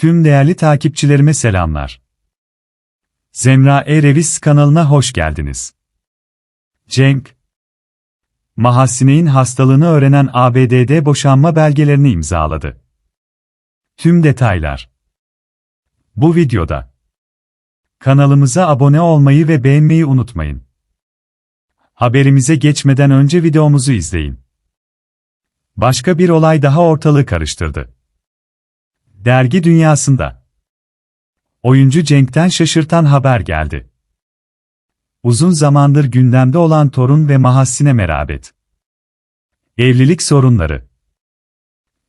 Tüm değerli takipçilerime selamlar. Zemra E-Revis kanalına hoş geldiniz. Cenk Mahasine'in hastalığını öğrenen ABD'de boşanma belgelerini imzaladı. Tüm detaylar Bu videoda. Kanalımıza abone olmayı ve beğenmeyi unutmayın. Haberimize geçmeden önce videomuzu izleyin. Başka bir olay daha ortalığı karıştırdı. Dergi dünyasında. Oyuncu Cenk'ten şaşırtan haber geldi. Uzun zamandır gündemde olan torun ve Mahassine merabet. Evlilik sorunları.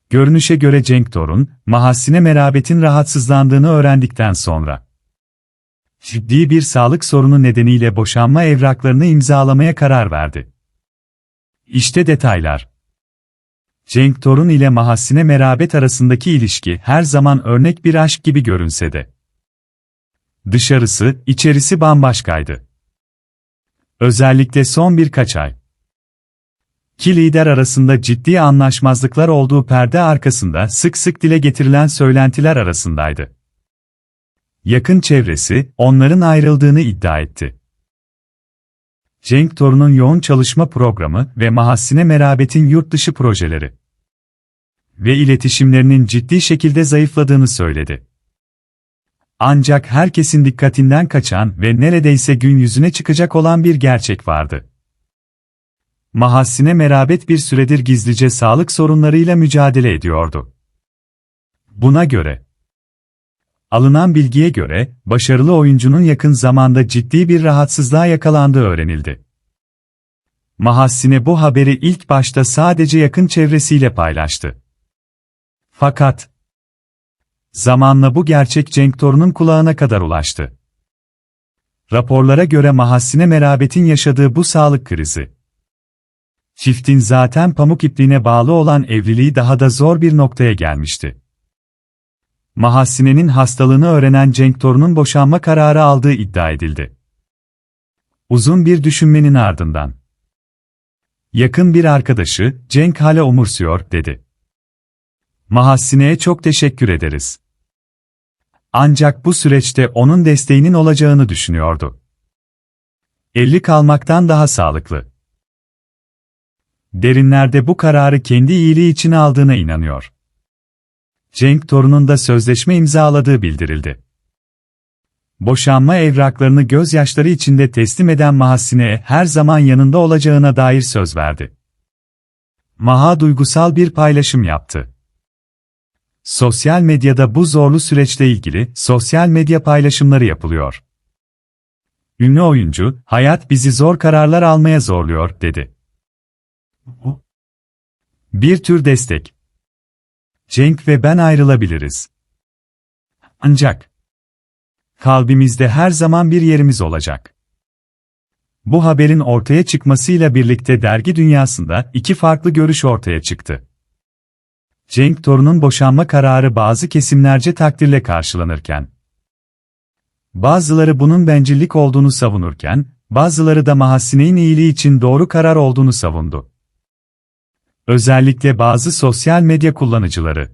Görünüşe göre Cenk Torun, Mahassine merabetin rahatsızlandığını öğrendikten sonra ciddi bir sağlık sorunu nedeniyle boşanma evraklarını imzalamaya karar verdi. İşte detaylar. Cenk Torun ile Mahassine Merabet arasındaki ilişki her zaman örnek bir aşk gibi görünse de. Dışarısı, içerisi bambaşkaydı. Özellikle son birkaç ay. Ki lider arasında ciddi anlaşmazlıklar olduğu perde arkasında sık sık dile getirilen söylentiler arasındaydı. Yakın çevresi, onların ayrıldığını iddia etti. Cenk Torun'un yoğun çalışma programı ve Mahassine Merabet'in yurt dışı projeleri ve iletişimlerinin ciddi şekilde zayıfladığını söyledi. Ancak herkesin dikkatinden kaçan ve neredeyse gün yüzüne çıkacak olan bir gerçek vardı. Mahassine Merabet bir süredir gizlice sağlık sorunlarıyla mücadele ediyordu. Buna göre, alınan bilgiye göre, başarılı oyuncunun yakın zamanda ciddi bir rahatsızlığa yakalandığı öğrenildi. Mahassine bu haberi ilk başta sadece yakın çevresiyle paylaştı. Fakat, zamanla bu gerçek Cenk Torun'un kulağına kadar ulaştı. Raporlara göre Mahassine Merabet'in yaşadığı bu sağlık krizi, çiftin zaten pamuk ipliğine bağlı olan evliliği daha da zor bir noktaya gelmişti. Mahassine'nin hastalığını öğrenen Cenk Torun'un boşanma kararı aldığı iddia edildi. Uzun bir düşünmenin ardından. Yakın bir arkadaşı, Cenk hala umursuyor, dedi. Mahassine'ye çok teşekkür ederiz. Ancak bu süreçte onun desteğinin olacağını düşünüyordu. Evli kalmaktan daha sağlıklı. Derinlerde bu kararı kendi iyiliği için aldığına inanıyor. Cenk Torun'un da sözleşme imzaladığı bildirildi. Boşanma evraklarını gözyaşları içinde teslim eden Mahassine'ye her zaman yanında olacağına dair söz verdi. Maha duygusal bir paylaşım yaptı. Sosyal medyada bu zorlu süreçle ilgili sosyal medya paylaşımları yapılıyor. Ünlü oyuncu, hayat bizi zor kararlar almaya zorluyor, dedi. Bir tür destek. Cenk ve ben ayrılabiliriz. Ancak kalbimizde her zaman bir yerimiz olacak. Bu haberin ortaya çıkmasıyla birlikte dergi dünyasında iki farklı görüş ortaya çıktı. Cenk Torun'un boşanma kararı bazı kesimlerce takdirle karşılanırken, bazıları bunun bencillik olduğunu savunurken, bazıları da Mahassine'nin iyiliği için doğru karar olduğunu savundu. Özellikle bazı sosyal medya kullanıcıları.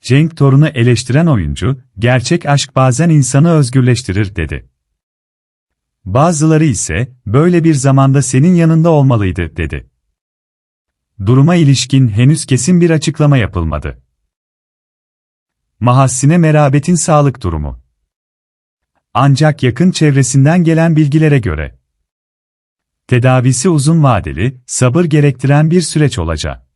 Cenk Torun'u eleştiren oyuncu, gerçek aşk bazen insanı özgürleştirir dedi. Bazıları ise, böyle bir zamanda senin yanında olmalıydı dedi. Duruma ilişkin henüz kesin bir açıklama yapılmadı. Mahassine Merabet'in sağlık durumu. Ancak yakın çevresinden gelen bilgilere göre tedavisi uzun vadeli, sabır gerektiren bir süreç olacak.